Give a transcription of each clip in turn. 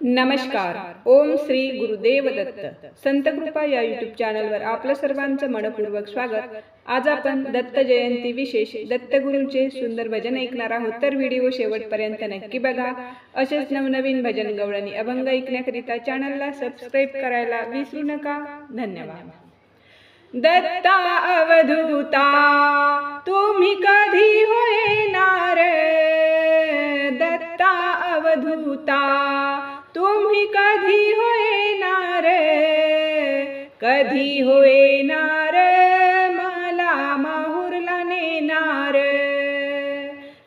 नमस्कार. ओम श्री गुरुदेव दत्त संत कृपा या युट्यूब चॅनलवर आपलं सर्वांचं मनपूर्वक स्वागत. आज आपण दत्त जयंती विशेष दत्तगुरूंचे सुंदर भजन ऐकणार आहोत. तर व्हिडिओ शेवटपर्यंत नक्की बघा. असेच नवनवीन भजन गवळणी अभंग ऐकण्याकरिता चॅनलला सबस्क्राईब करायला विसरू नका. धन्यवाद. दत्ता अवधूता तुम्ही कधी होणार दत्ता अवधूता कधी होणार मला माहुरला नेणार.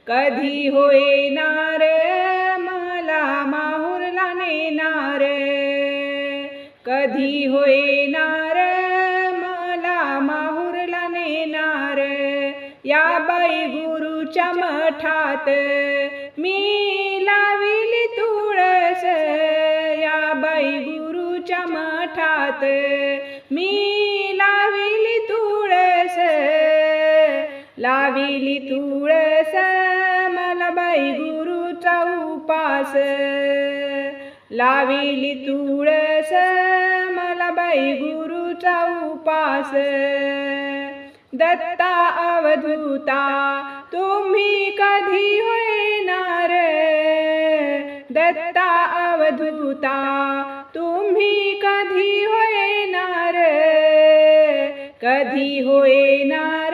कधी होणार मला माहुरला नेणार. कधी होणार मला माहुरला नेणार. या बाई गुरुच्या मठात मठात मी लाविली तुळस लाविली तुळस मला बाई गुरुचा उपास. लाविली तुळस मला बाई गुरुचा उपास. दत्ता अवधूता तुम्ही कधी होणार दत्ता अवधूता कधी होणार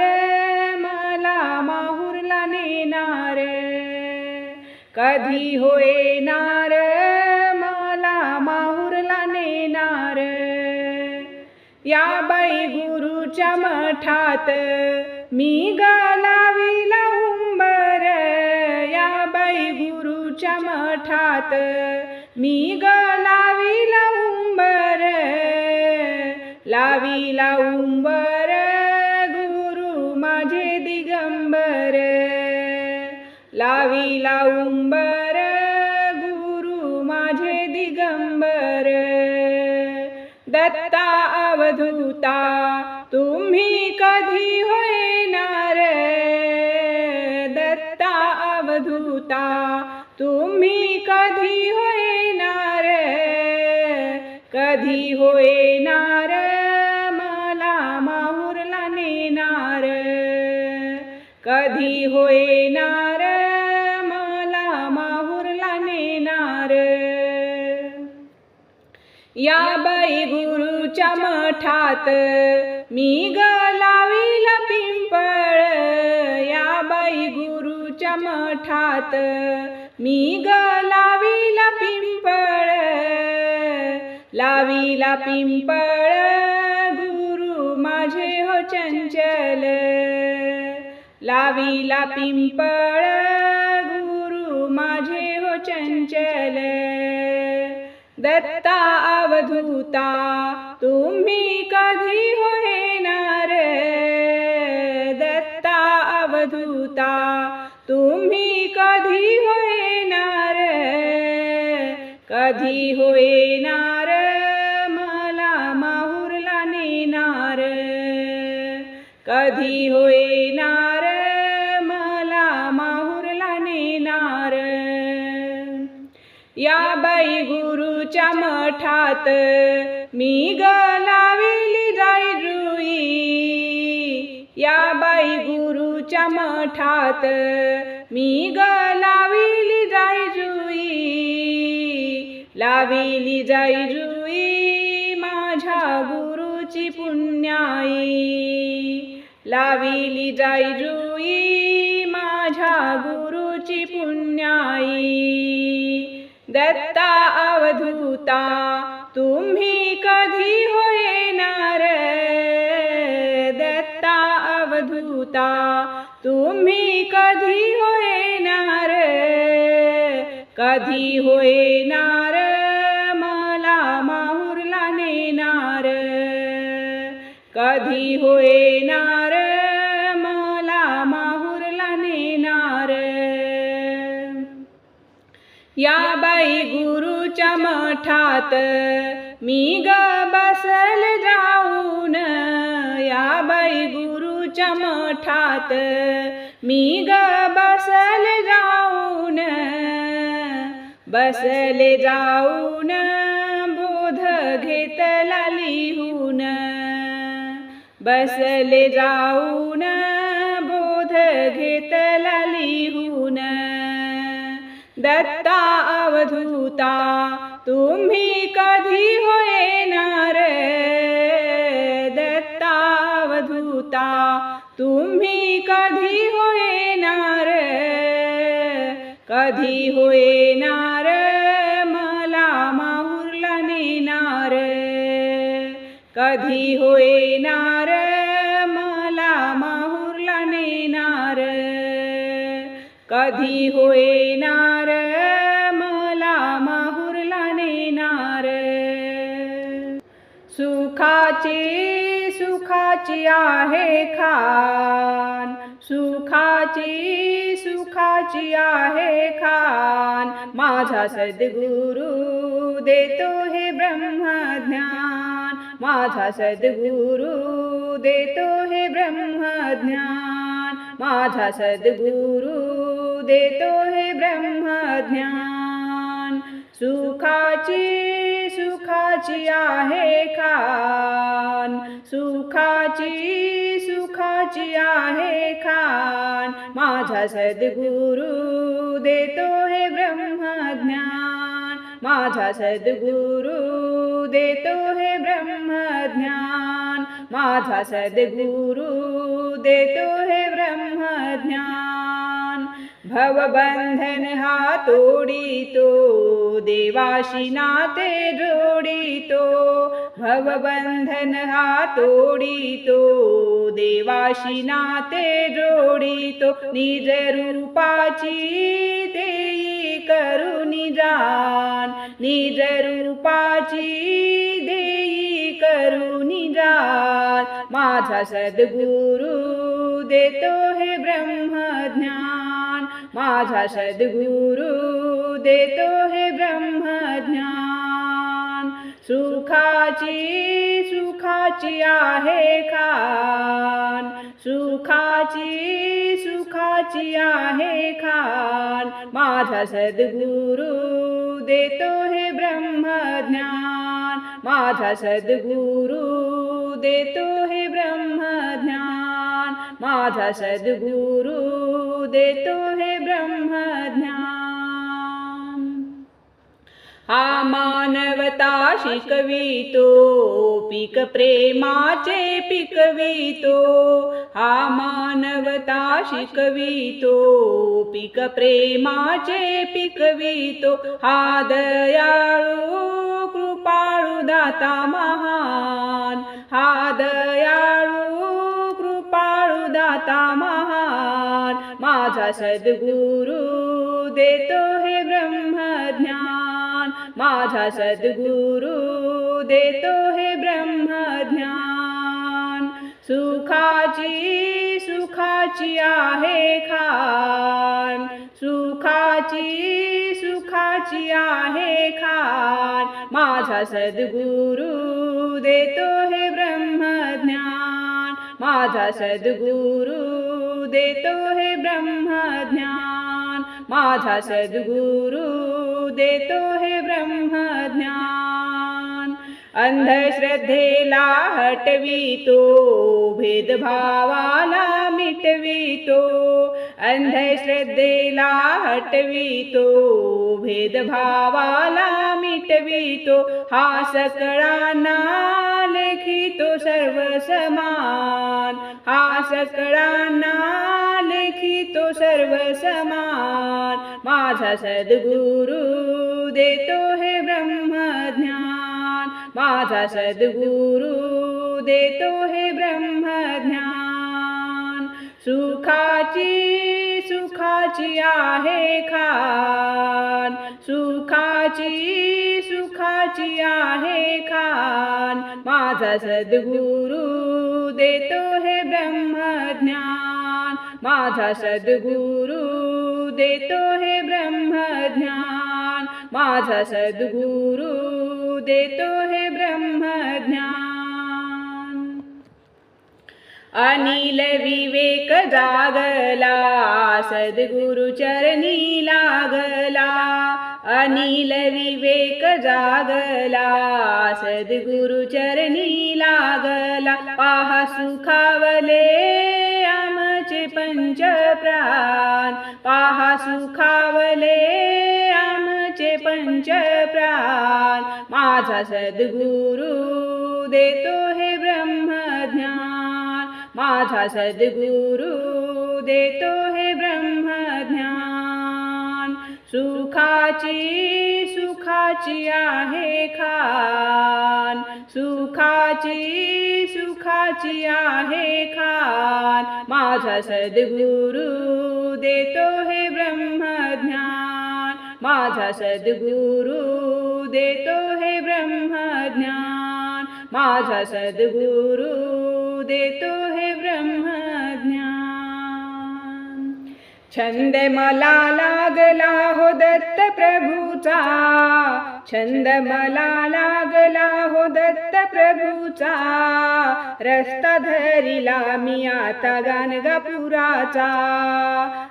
मला माहुरला नेणार. कधी होणार मला माहुरला नेणार. या बाई गुरुच्या मठात मी गलाविला उंबर या बाई गुरुच्या मठात मी गलाविला उंबर लाविला उंबर उंबर गुरु माझे दिगंबर. दत्ता अवधूता तुम्ही कधी होणार या बाई गुरुच्या मठात मी गलाविला पिंपळ. या बाई गुरुच्या मठात मी गलाविला पिंपळ. लावीला पिंपळ गुरु माझे हो चंचल. लावीला पिंपळ गुरु माझे हो चंचल. दत्ता अवधूता तुम्ही कधी होणार दत्ता अवधूता तुम्ही कधी होणार कधी होणार मला माहुरला नेणार? कधी होणार मला माहुरला नेणार? या बाई गुरुच्या मठात मी गलाविली जाई रुई या बाई गुरुच्या मठात मी गलाविली जाई जुई. लाविली जाई जुई माझ्या गुरुची पुण्याई. लाविली जाई जुई माझ्या गुरुची पुण्याई. दत्ता अवधूता तुम्ही कधी होणार दत्ता अवधूता तुम्ही कधी होणार कधी होणार मला माहुरला नेणार? कधी होणार या बाई गुरुच्या मठात मी ग बसल जाऊन. या बाई गुरुच्या मठात मी ग बसल जाऊन. बसले जाऊन बोध घेतला लिहून. बसले जाऊन बोध घेतला लिहून. दत्ता अवधूता तुम्ही कधी होणार दत्ता अवधूता तुम्ही कधी होणार कधी होणार मला माहुरला नेणार कधी होणार कधी होणार मला माहुरला नेणार. सुखाची सुखाची आहे खान. सुखाची सुखाची आहे खान. माझा सद्गुरु देतो हे ब्रह्मज्ञान. माझा सद्गुरु देतो हे ब्रह्मज्ञान. माझा सद्गुरू देतो हे ब्रह्मज्ञान. सुखाची सुखाची आहे खान. सुखाची सुखाची आहे खान. माझा सद्गुरु देतो हे ब्रह्मज्ञान. माझा सद्गुरु देतो हे ब्रह्मज्ञान. माझा सद्गुरु देतो हे ब्रह्मज्ञान. भवबंधन हा तोडितो देवाशी नाते जोडितो। भवबंधन हा तोडितो देवाशी नाते जोडितो। निज रूपाची देई करुणी जान निज रूपाची देई करुणी जान माझा सद्गुरु देतो हे ब्रह्मज्ञान। माझा सद्गुरु देतो हे ब्रह्मज्ञान. सुखाची सुखाची आहे खान. सुखाची सुखाची आहे खान. माझा सद्गुरु देतो हे ब्रह्मज्ञान. माझा सद्गुरु देतो हे ब्रह्मज्ञान. माझा सद्गुरु देतो हे ब्रह्मज्ञान. हा मानवता शिकवितो पीक प्रेमाचे पिकवितो हा मानवता शिकवितो पीक प्रेमाचे पिकवितो हा दयाळू कृपाळू दाता महान. हा दयाळू कृपाळू दाता महान. माझा सद्गुरु देतो हे ब्रह्मज्ञान. माझा सद्गुरु देतो हे ब्रह्मज्ञान. सुखाची सुखाची आहे खान. सुखाची सुखाची आहे खान. माझा सद्गुरु देतो हे ब्रह्मज्ञान. माझा सद्गुरू देतो हे ब्रह्मज्ञान माझा सद्गुरु देतो हे ब्रह्मज्ञान अंधश्रद्धेला हटवितो भेदभावाला मिटवितो. अंधश्रद्धेला हटवितो भेदभावाला मिटवितो. हा सकळांना लेखितो सर्व समान हा सकळांना लेखितो सर्व समान माझा सद्गुरु देतो हे ब्रह्मज्ञान. माझा सद्गुरु देतो हे ब्रह्मज्ञान. सुखाची सुखाची आहे खान. सुखाची सुखाची आहे खान. माझा सद्गुरू देतो हे ब्रह्मज्ञान. माझा सद्गुरु देतो हे ब्रह्मज्ञान. माझा सद्गुरु देतो हे ब्रह्मज्ञान. अनिल विवेक जागला सद्गुरु चरणी लागला. अनिल विवेक जागला सद्गुरु चरणी लागला. पाहा सुखावले आमचे पंच प्राण. पाहा सुखावले आमचे पंच प्राण. माझा सद्गुरु देतो हे ब्रह्मज्ञान. माझा सद्गुरु देतो हे ब्रह्मज्ञान. सुखाची सुखाची आहे खान. सुखाची सुखाची आहे खान. माझा सद्गुरु देतो हे ब्रह्मज्ञान. माझा सद्गुरु देतो हे ब्रह्मज्ञान. माझा सद्गुरु देतो हे ब्रह्म छंद मला लागला हो दत्त प्रभूचा. छंद मला लागला हो दत्त प्रभूचा. रस्ता धरिला मी आता गाणगापुराचा.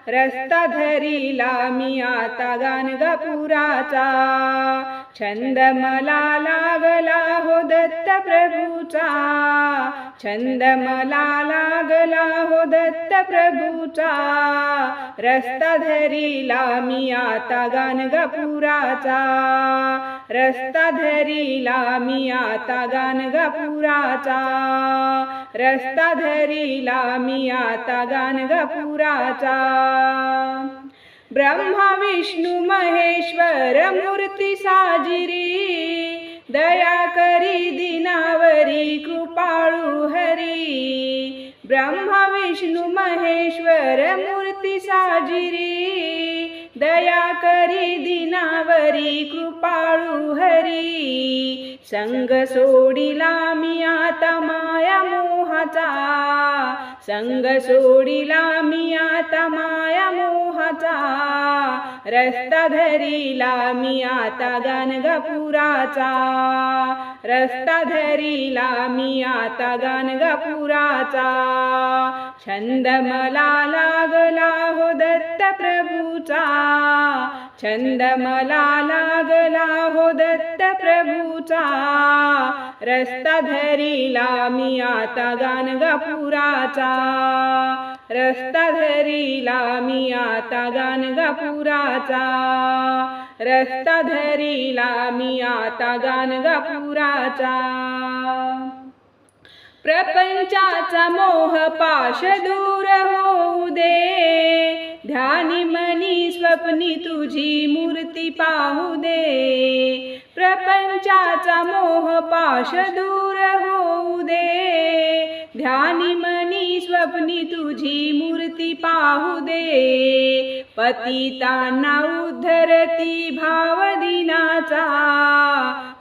रस्ता धरिला मी आता गाणगापुराचा. छंद मला लागला प्रभूचा. छंद मला लागला हो दत्त प्रभूचा. रस्ता धरीला मी आता गाणगापुराचा. रस्ता धरीला मी आता गाणगापुराचा. रस्ता धरीला मी आता गाणगापुराचा. ब्रह्मा विष्णू महेश्वर मूर्ती साजिरी. दया करी दिन विष्णु महेश्वर मूर्ती साजिरी. दया करी दिनावरी कृपाळू हरी. संग सोडिला मी आता माया मोहाचा. संग सोडिला मी आता माया मोहाचा रस्ता धरिला मी आता गाणगापुराचा. रस्ता धरिला मी आता गाणगापुराचा. छंद मला लागला हो दत्त प्रभूचा. छंद मला लागला हो दत्त प्रभूचा. रस्ता धरिला मी आता गाणगापुराचा. रस्ता धरिला मी आता गाणगापुराचा. रस्ता धरिला मी आता गाणगापुराचा. प्रपंचाचा मोह पाश दूर होऊ दे. ध्यानी मनी स्वप्नी तुझी मूर्ती पाहू दे. प्रपंचाचा मोह पाश दूर होऊ दे. ध्यानी मनी स्वप्नी तुझी मूर्ती पाहू दे. पतितांना उद्धरती भाव दिनाचा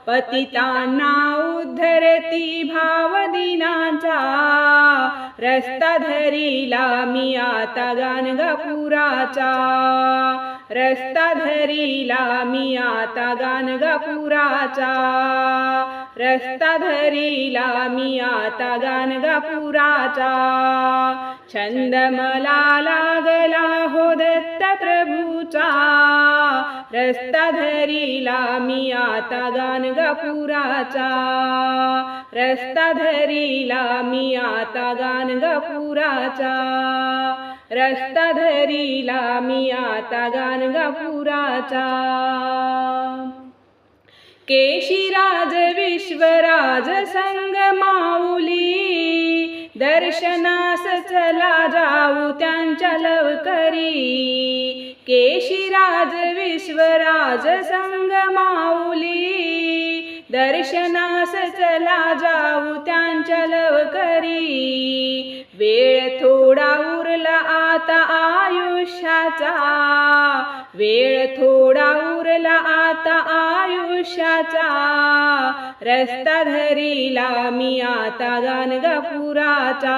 पतितांना उद्धरती भाव दिनाचा रस्ता धरीला मी आता गाणगापुराचा. रस्ता धरीला मी आता गाणगापुराचा. रस्ता धरिला मी आता गाणगापुराचा छंद मला लागला हो दत्त प्रभूचा. रस्ता धरिला मी आता गाणगापुराचा रस्ता धरिला मी आता गाणगापुराचा रस्ता धरिला मी आता गाणगापुराचा केशिराज विश्वराज संग माऊली. दर्शनास चला जाऊ त्यांच्या लवकरी. केशिराज विश्वराज संग माऊली. दर्शनास चला जाऊ त्यांच्या लवकरी. वेळ थोडा उरला आता आयुष्याचा. वेळ थोडा उरला आता पुरुषाचा रस्ता धरिला मी आता गाणगापुराचा.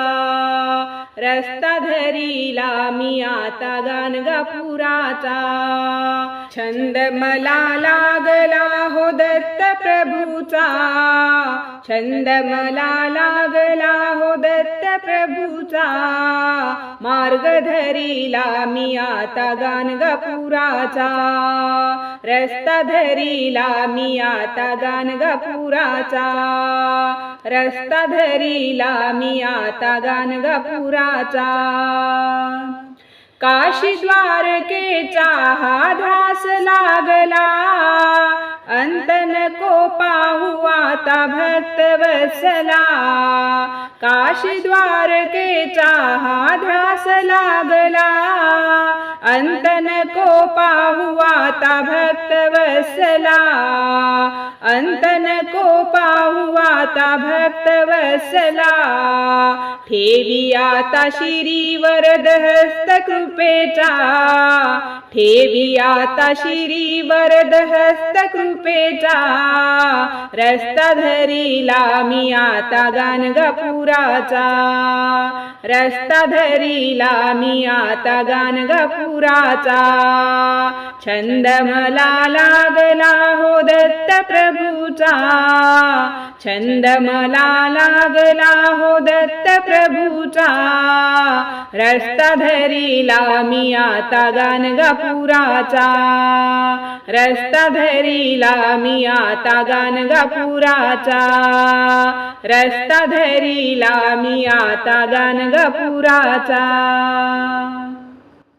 रस्ता धरिला मी आता गाणगापुराचा. छंद मला लागला हो दत्त प्रभूचा. छंद मला लागला हो दत्त प्रभूचा. मार्ग धरिला मी आता गाणगापुराचा. रस्ता धरिला मी आता गाणगापुराचा. रस्ता धरिला मी आता गाणगापुराचा. काशी द्वारकेचा हा ध्यास लागला. अंतन को पाहू आता भक्त बसला. काशी द्वारकेचा हा ध्यास लागला. अंतन को पाहू आता भक्त वसला. अंतन को पाहू भक्त वसला. ठेवी आता शिरीवर हस्त कृपेचा. ठेवी आता शिरीवर हस्त कृपेचा. रस्ता धरीला मी आता गाणगापुराचा रस्ता धरीला मी आता गाणगापुराचा छंद मला लागला हो दत्त प्रभूचा. छंद मला लागला हो दत्त प्रभूचा. रस्ता धरीला मी आता गान गपुराचा रस्ता धरीला मी आता गान गपुराचा रस्ता धरीला मी आता गान गपुराचा